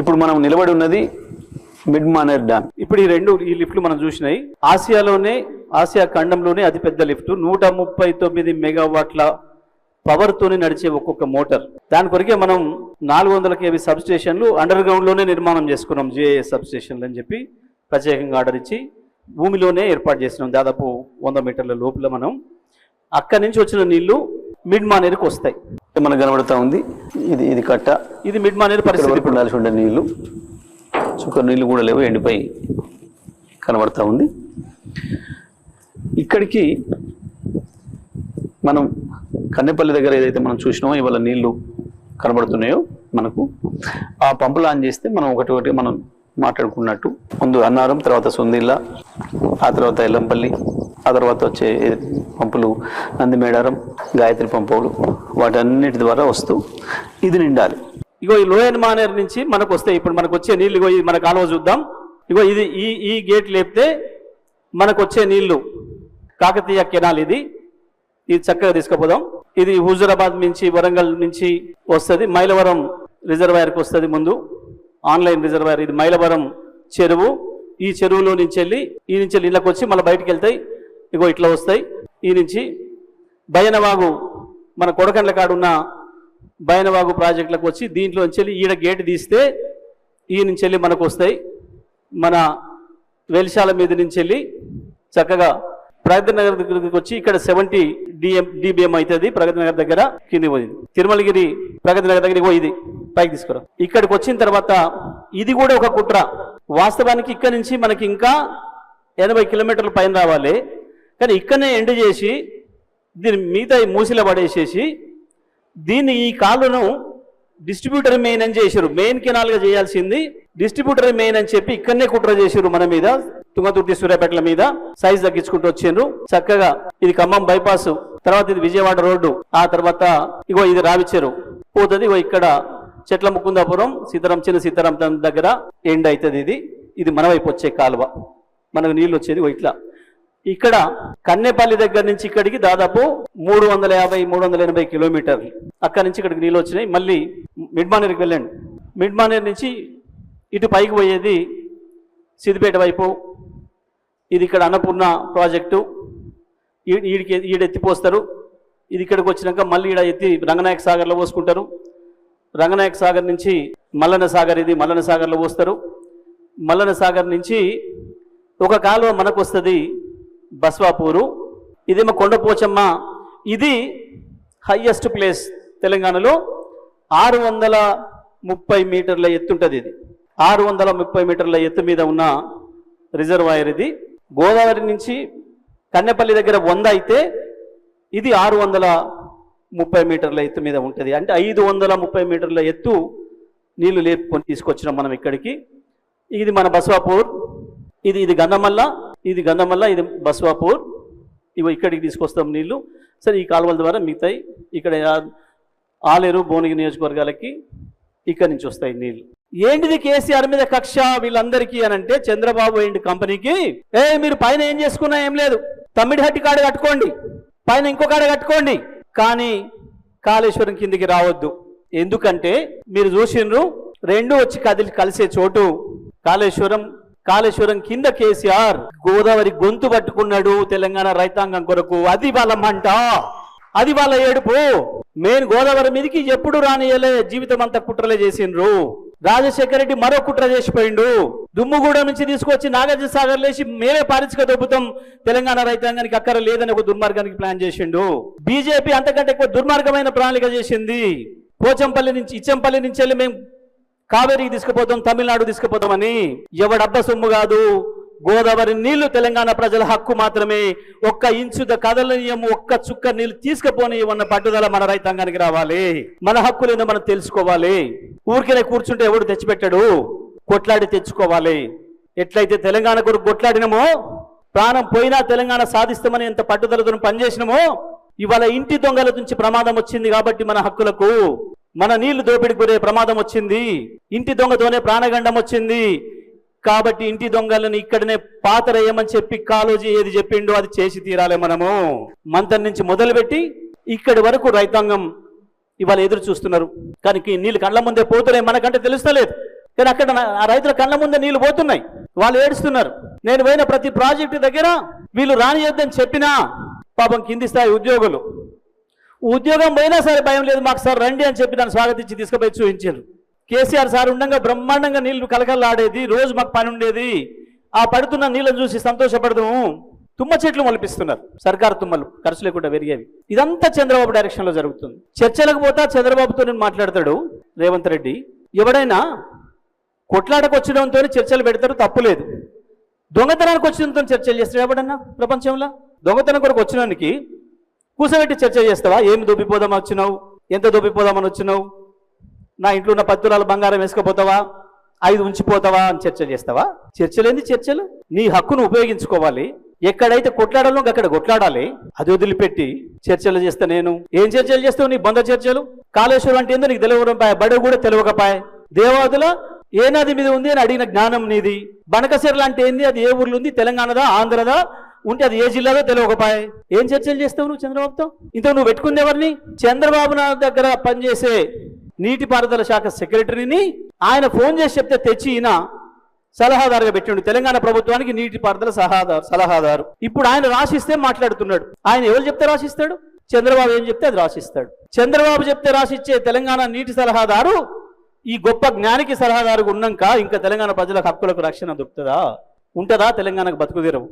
ఇప్పుడు మనం నిలబడి ఉన్నది మిడ్ మానేర్ డ్యామ్. ఇప్పుడు ఈ రెండు ఈ లిఫ్ట్లు మనం చూసినాయి. ఆసియాలోనే ఆసియా ఖండంలోనే అతిపెద్ద లిఫ్ట్. నూట ముప్పై తొమ్మిది మెగావాట్ల పవర్తోనే నడిచే ఒక్కొక్క మోటార్. దాని కొరకే మనం నాలుగు వందల కేవీ సబ్స్టేషన్లు అండర్ గ్రౌండ్లోనే నిర్మాణం చేసుకున్నాం జేఏ సబ్స్టేషన్లు అని చెప్పి ప్రత్యేకంగా ఆర్డర్ ఇచ్చి భూమిలోనే ఏర్పాటు చేసినాం. దాదాపు వంద మీటర్ల లోపల మనం. అక్కడి నుంచి వచ్చిన నీళ్ళు మిడ్ మానేరుకు వస్తాయి. మనకు కనబడుతూ ఉంది. ఇది ఇది కట్ట. ఇది మిడ్ మానేరు పరిస్థితి ఉండాల్సి ఉండే నీళ్ళు. చుక్క నీళ్ళు కూడా లేవు ఎండిపోయి కనబడతా ఉంది. ఇక్కడికి మనం కన్నెపల్లి దగ్గర ఏదైతే మనం చూసినామో ఇవాళ నీళ్ళు కనబడుతున్నాయో మనకు ఆ పంపులు ఆన్ చేస్తే మనం ఒకటి ఒకటి మనం మాట్లాడుకున్నట్టు. ముందు అన్నారం తర్వాత సుందిల్ల ఆ తర్వాత ఎల్లంపల్లి ఆ తర్వాత వచ్చే పంపులు నందిమేడారం గాయత్రి పంపులు వాటన్నిటి ద్వారా వస్తూ ఇది నిండాలి. ఇగో ఈ లోయన్ మానేర్ నుంచి మనకు వస్తాయి ఇప్పుడు మనకు వచ్చే నీళ్ళు ఇగో ఇది మన కాలువ చూద్దాం. ఇగో ఇది ఈ ఈ గేట్ లేపితే మనకు వచ్చే నీళ్ళు కాకతీయ కెనాల్ ఇది. ఇది చక్కగా తీసుకుపోదాం. ఇది హుజూరాబాద్ నుంచి వరంగల్ నుంచి వస్తుంది. మైలవరం రిజర్వాయర్కి వస్తుంది ముందు. ఆన్లైన్ రిజర్వాయర్ ఇది మైలవరం చెరువు. ఈ చెరువులో నుంచి వెళ్ళి ఈ నుంచి వెళ్ళి ఇళ్ళకి వచ్చి మళ్ళీ బయటకు వెళ్తాయి. ఇగో ఇట్లా వస్తాయి. ఈ నుంచి బయనవాగు మన కొడకండ్ల కాడున్న బయనవాగు ప్రాజెక్టులకు వచ్చి దీంట్లో నుంచి వెళ్ళి ఈడ గేటు తీస్తే ఈ నుంచి వెళ్ళి మనకు వస్తాయి. మన వెలిశాల మీద నుంచి వెళ్ళి చక్కగా ప్రగతి నగర్ దగ్గరికి వచ్చి ఇక్కడ సెవెంటీ డిఎం డిబిఎం అవుతుంది ప్రగతి నగర్ దగ్గర కింది పోయింది. తిరుమలగిరి ప్రగతి నగర్ దగ్గర ఇది పైకి తీసుకురా. ఇక్కడికి వచ్చిన తర్వాత ఇది కూడా ఒక కుట్ర. వాస్తవానికి ఇక్కడ నుంచి మనకి ఇంకా ఎనభై కిలోమీటర్ల పైన రావాలి. కానీ ఇక్కడనే ఎండ్ చేసి దీని మిగతా ఈ మూసిలో పడేసేసి దీన్ని ఈ కాలువను డిస్ట్రిబ్యూటర్ మెయిన్ అని చేశారు మెయిన్ కెనాల్గా చేయాల్సింది డిస్ట్రిబ్యూటర్ మెయిన్ అని చెప్పి ఇక్కడనే కుట్ర చేశారు మన మీద తుంగతుర్తి సూర్యాపేటల మీద. సైజ్ తగ్గించుకుంటూ వచ్చారు చక్కగా ఇది ఖమ్మం బైపాస్ తర్వాత ఇది విజయవాడ రోడ్డు ఆ తర్వాత ఇగో ఇది రావిచ్చారు పోతుంది ఇగో ఇక్కడ చెట్ల ముకుందాపురం సీతారాం చిన్న సీతారాం దగ్గర ఎండ్ అవుతుంది ఇది. ఇది మన వైపు వచ్చే కాలువ. మనకు నీళ్ళు వచ్చేది ఇట్లా. ఇక్కడ కన్నెపల్లి దగ్గర నుంచి ఇక్కడికి దాదాపు మూడు వందల యాభై మూడు వందల ఎనభై కిలోమీటర్లు. అక్కడి నుంచి ఇక్కడికి నీళ్ళు వచ్చినాయి. మళ్ళీ మిడ్ మానేర్కి వెళ్ళండి. మిడ్ మానేర్ నుంచి ఇటు పైకి పోయేది సిద్దిపేట వైపు. ఇది ఇక్కడ అన్నపూర్ణ ప్రాజెక్టు. ఈడికి ఈడ ఎత్తిపోస్తారు. ఇది ఇక్కడికి వచ్చినాక మళ్ళీ ఈడ ఎత్తి రంగనాయక సాగర్లో పోసుకుంటారు. రంగనాయక సాగర్ నుంచి మల్లన సాగర్ ఇది మల్లన సాగర్లో పోస్తారు. మల్లన సాగర్ నుంచి ఒక కాలువ మనకు వస్తుంది. బస్వాపూరు. ఇదేమో కొండపోచమ్మ ఇది హయ్యెస్ట్ ప్లేస్ తెలంగాణలో. ఆరు వందల ముప్పై మీటర్ల ఎత్తుంటుంది ఇది. ఆరు వందల ముప్పై మీటర్ల ఎత్తు మీద ఉన్న రిజర్వాయర్ ఇది. గోదావరి నుంచి కన్నెపల్లి దగ్గర వంద అయితే ఇది ఆరు వందల ముప్పై మీటర్ల ఎత్తు మీద ఉంటుంది. అంటే ఐదు వందల ముప్పై మీటర్ల ఎత్తు నీళ్ళు లేపుకొని తీసుకొచ్చినాం మనం ఇక్కడికి. ఇది మన బస్వాపూర్. ఇది ఇది గంధమల్ల ఇది గంధమల్ల ఇది బస్వాపూర్. ఇవి ఇక్కడికి తీసుకొస్తాం నీళ్ళు. సరే ఈ కాలువల ద్వారా మిగతాయి. ఇక్కడ ఆలేరు భువనగిరి నియోజకవర్గాలకి ఇక్కడి నుంచి వస్తాయి నీళ్ళు. ఏంటిది కేసీఆర్ మీద కక్ష వీళ్ళందరికీ అని అంటే చంద్రబాబు ఏంటి కంపెనీకి ఏ మీరు పైన ఏం చేసుకున్నా ఏం లేదు. తమ్మిడి హట్టి కాడ కట్టుకోండి. పైన ఇంకో కాడ కట్టుకోండి. కానీ కాళేశ్వరం కిందికి రావద్దు. ఎందుకంటే మీరు చూసిండ్రు రెండు వచ్చి కదిలి కలిసే చోటు కాళేశ్వరం కాళేశ్వరం కింద కేసీఆర్ గోదావరి గొంతు పట్టుకున్నాడు తెలంగాణ రైతాంగం కొరకు. అది వాళ్ళ మంట అది వాళ్ళ ఏడుపు. మెయిన్ గోదావరి మీదకి ఎప్పుడు రానియలే జీవితం అంతా కుట్రలే చేసిండ్రు. రాజశేఖర రెడ్డి మరో కుట్ర చేసిపోయిండు. దుమ్ముగూడ నుంచి తీసుకొచ్చి నాగార్జున సాగర్ లేచి మేమే పారిశ్రామిక దొబ్బుతాం. తెలంగాణ రైతాంగానికి అక్కర లేదని ఒక దుర్మార్గానికి ప్లాన్ చేసిండు. బీజేపీ అంతకంటే ఎక్కువ దుర్మార్గమైన ప్రణాళిక చేసింది. పోచంపల్లి నుంచి ఇచ్చంపల్లి నుంచి వెళ్ళి మేము కావేరికి తీసుకుపోతాం తమిళనాడు తీసుకుపోతామని ఎవడబ్బ సొమ్ము కాదు. గోదావరి నీళ్ళు తెలంగాణ ప్రజల హక్కు మాత్రమే. ఒక్క ఇంచుద ద కదలనీయము ఒక్క చుక్క నీళ్ళు తీసుకుపోనీయమన్న పట్టుదల మన రైతాంగానికి రావాలి. మన హక్కులేదో మనం తెలుసుకోవాలి. ఊరికే కూర్చుంటే ఎవడు తెచ్చిపెట్టాడు? కొట్లాడి తెచ్చుకోవాలి. ఎట్లయితే తెలంగాణ కొరకు కొట్లాడినమో ప్రాణం పోయినా తెలంగాణ సాధిస్తామని ఎంత పట్టుదలతో పనిచేసినామో ఇవాళ ఇంటి దొంగల నుంచి ప్రమాదం వచ్చింది కాబట్టి మన హక్కులకు మన నీళ్ళు దోపిడికి గురే ప్రమాదం వచ్చింది. ఇంటి దొంగతోనే ప్రాణగండం వచ్చింది. కాబట్టి ఇంటి దొంగలను ఇక్కడనే పాతరేయమని చెప్పి కాలోజీ ఏది చెప్పిండో అది చేసి తీరాలి మనము. మంతన్ నుంచి మొదలుపెట్టి ఇక్కడి వరకు రైతాంగం ఇవాళ ఎదురు చూస్తున్నారు. కానీ నీళ్ళు కళ్ళ ముందే పోతున్నాయి మనకంటే తెలుస్తలేదు. కానీ అక్కడ ఆ రైతుల కళ్ళ ముందే నీళ్ళు పోతున్నాయి. వాళ్ళు ఏడుస్తున్నారు. నేను పోయిన ప్రతి ప్రాజెక్టు దగ్గర వీళ్ళు రానియొద్దని చెప్పినా పాపం కింది స్థాయి ఉద్యోగులు ఉద్యోగం పోయినా సరే భయం లేదు మాకు సార్ రండి అని చెప్పి దాన్ని స్వాగతించి తీసుకుపోయి చూపించారు. కేసీఆర్ సార్ ఉండగా బ్రహ్మాండంగా నీళ్ళు కలకల్లాడేది రోజు మాకు పని ఉండేది. ఆ పడుతున్న నీళ్ళని చూసి సంతోషపడదాము తుమ్మ చెట్లు మొలిపిస్తున్నారు. సర్కారు తుమ్మలు ఖర్చు లేకుండా పెరిగేవి. ఇదంతా చంద్రబాబు డైరెక్షన్లో జరుగుతుంది. చర్చలకు పోతా చంద్రబాబుతో నేను మాట్లాడతాడు రేవంత్ రెడ్డి. ఎవడైనా కొట్లాటకు వచ్చినంతో చర్చలు పెడతారు తప్పులేదు దొంగతనానికి వచ్చినంతో చర్చలు చేస్తాడు ఎవడన్నా ప్రపంచంలో? దొంగతనం కొరకు వచ్చినానికి కూర్చోబెట్టి చర్చ చేస్తావా? ఏమి దొబ్బిపోదామని వచ్చినావు? ఎంత దొబ్బిపోదామని వచ్చినావు? నా ఇంట్లో ఉన్న పత్తురాలు బంగారం వేసుకుపోతావా? ఐదు ఉంచిపోతావా అని చర్చ చేస్తావా? చర్చలేంది చర్చలు. నీ హక్కును ఉపయోగించుకోవాలి. ఎక్కడైతే కొట్లాడాలో అక్కడ కొట్లాడాలి. అది వదిలిపెట్టి చర్చలు చేస్తా నేను. ఏం చర్చలు చేస్తావు? నీ బంద చర్చలు? కాళేశ్వరం అంటే ఏందో నీకు తెలియడం పాయ. బడ కూడా తెలియకపాయ దేవాదుల ఏ నది మీద ఉంది అని అడిగిన జ్ఞానం నీది. బనకసెర్ల అంటే ఏంది? అది ఏ ఊర్లో ఉంది? తెలంగాణదా? ఆంధ్రదా? ఉంటే అది ఏ జిల్లాలో తెలియకపోయాయి ఏం చర్చలు చేస్తావు నువ్వు చంద్రబాబుతో? ఇంత నువ్వు పెట్టుకుంది ఎవరిని? చంద్రబాబు నాయుడు దగ్గర పనిచేసే నీటిపారుదల శాఖ సెక్రటరీని ఆయన ఫోన్ చేసి చెప్తే తెచ్చి ఈయన సలహాదారుగా పెట్టిండు. తెలంగాణ ప్రభుత్వానికి నీటిపారుదల సలహాదారు సలహాదారు. ఇప్పుడు ఆయన రాసిస్తే మాట్లాడుతున్నాడు. ఆయన ఎవరు చెప్తే రాసిస్తాడు? చంద్రబాబు ఏం చెప్తే అది రాసిస్తాడు. చంద్రబాబు చెప్తే రాసిచ్చే తెలంగాణ నీటి సలహాదారు ఈ గొప్ప జ్ఞానికి సలహాదారు ఉన్నాక ఇంకా తెలంగాణ ప్రజల హక్కులకు రక్షణ దొరుకుతుందా? ఉంటుందా? తెలంగాణకు బతుకుదీరవు